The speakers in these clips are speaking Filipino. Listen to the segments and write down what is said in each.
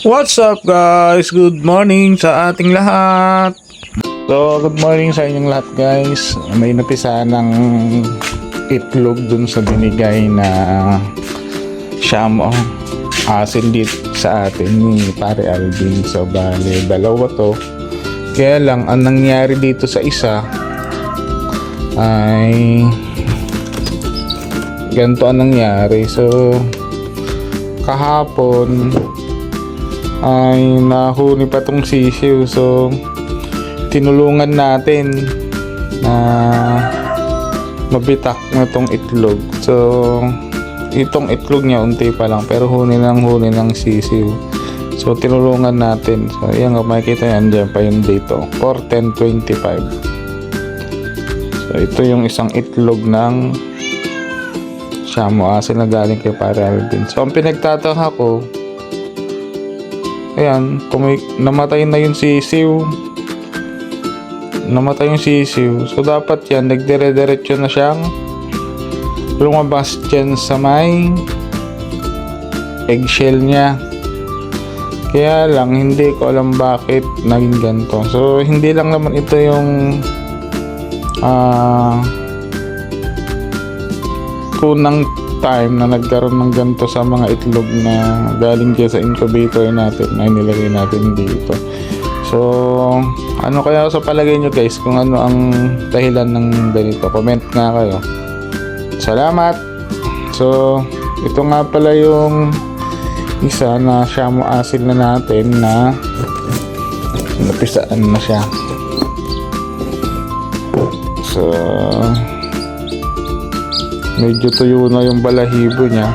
What's up guys? Good morning sa ating lahat. So, good morning sa inyong lahat guys. May napisa ng itlog dun sa binigay na Shamo asin dito sa atin ni pare Alvin. So, bale, dalawa to. Kaya lang, ang nangyari dito sa isa ay ganito ang nangyari. So, kahapon ay nahuli pa tong sisiw. So tinulungan natin na mabitak na tong itlog. So itong itlog niya unti pa lang. Pero huni ng huni ng sisiw. So tinulungan natin. So yan kung makikita yan dyan pa yung dito. 41025 so ito yung isang itlog ng Shamo asin na galing kay Pare Alvin. So, ang pinagtataka ko, ayan, namatay na yung sisiw. Namatay yung sisiw. So, dapat yan, nagdire-diretso na siyang lumabas dyan sa may eggshell niya. Kaya lang, hindi ko alam bakit naging ganito. So, hindi lang naman ito yung ah unang time na nagkaroon ng ganito sa mga itlog na galing dyan sa incubator natin na nilagay natin dito. So, ano kaya sa palagay nyo guys kung ano ang dahilan ng ganito? Comment nga kayo. Salamat! So, ito nga pala yung isa na shamo asin na natin na napisaan na siya. So, medyo tuyo na yung balahibo niya.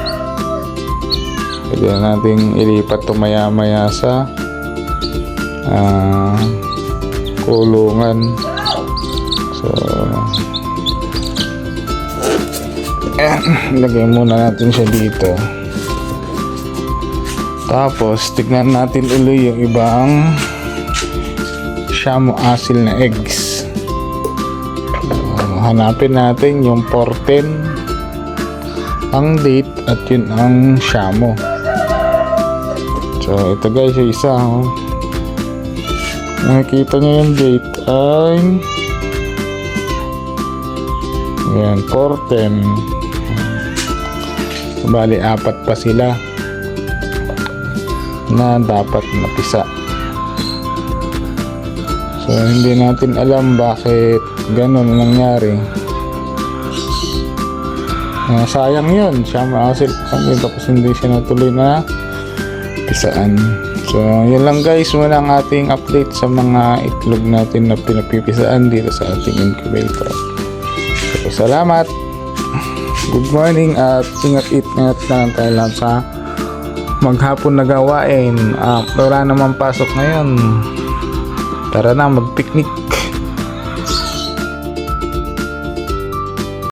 Pwede na nating ilipat to maya maya sa ah, kulungan. So ayan, lagay muna natin siya dito. Tapos tignan natin uli yung ibang shamo asil na eggs. Hanapin natin yung 14 ang date at yun ang shamo. So ito guys yung isa oh. nakikita nyo yung date ay yan 410 so, bali apat pa sila na dapat napisa. So hindi natin alam bakit ganun nangyari Ah, sayang yun. Siya maasil kami tapos hindi siya natuloy na pisaan. So, yun lang guys. Muna ang ating update sa mga itlog natin na pinapipisaan dito sa ating incubator. So, salamat. Good morning at ingat-ingat na lang tayo lang sa maghapon na gawain. Ah, wala naman pasok ngayon. Tara na, mag-picnic.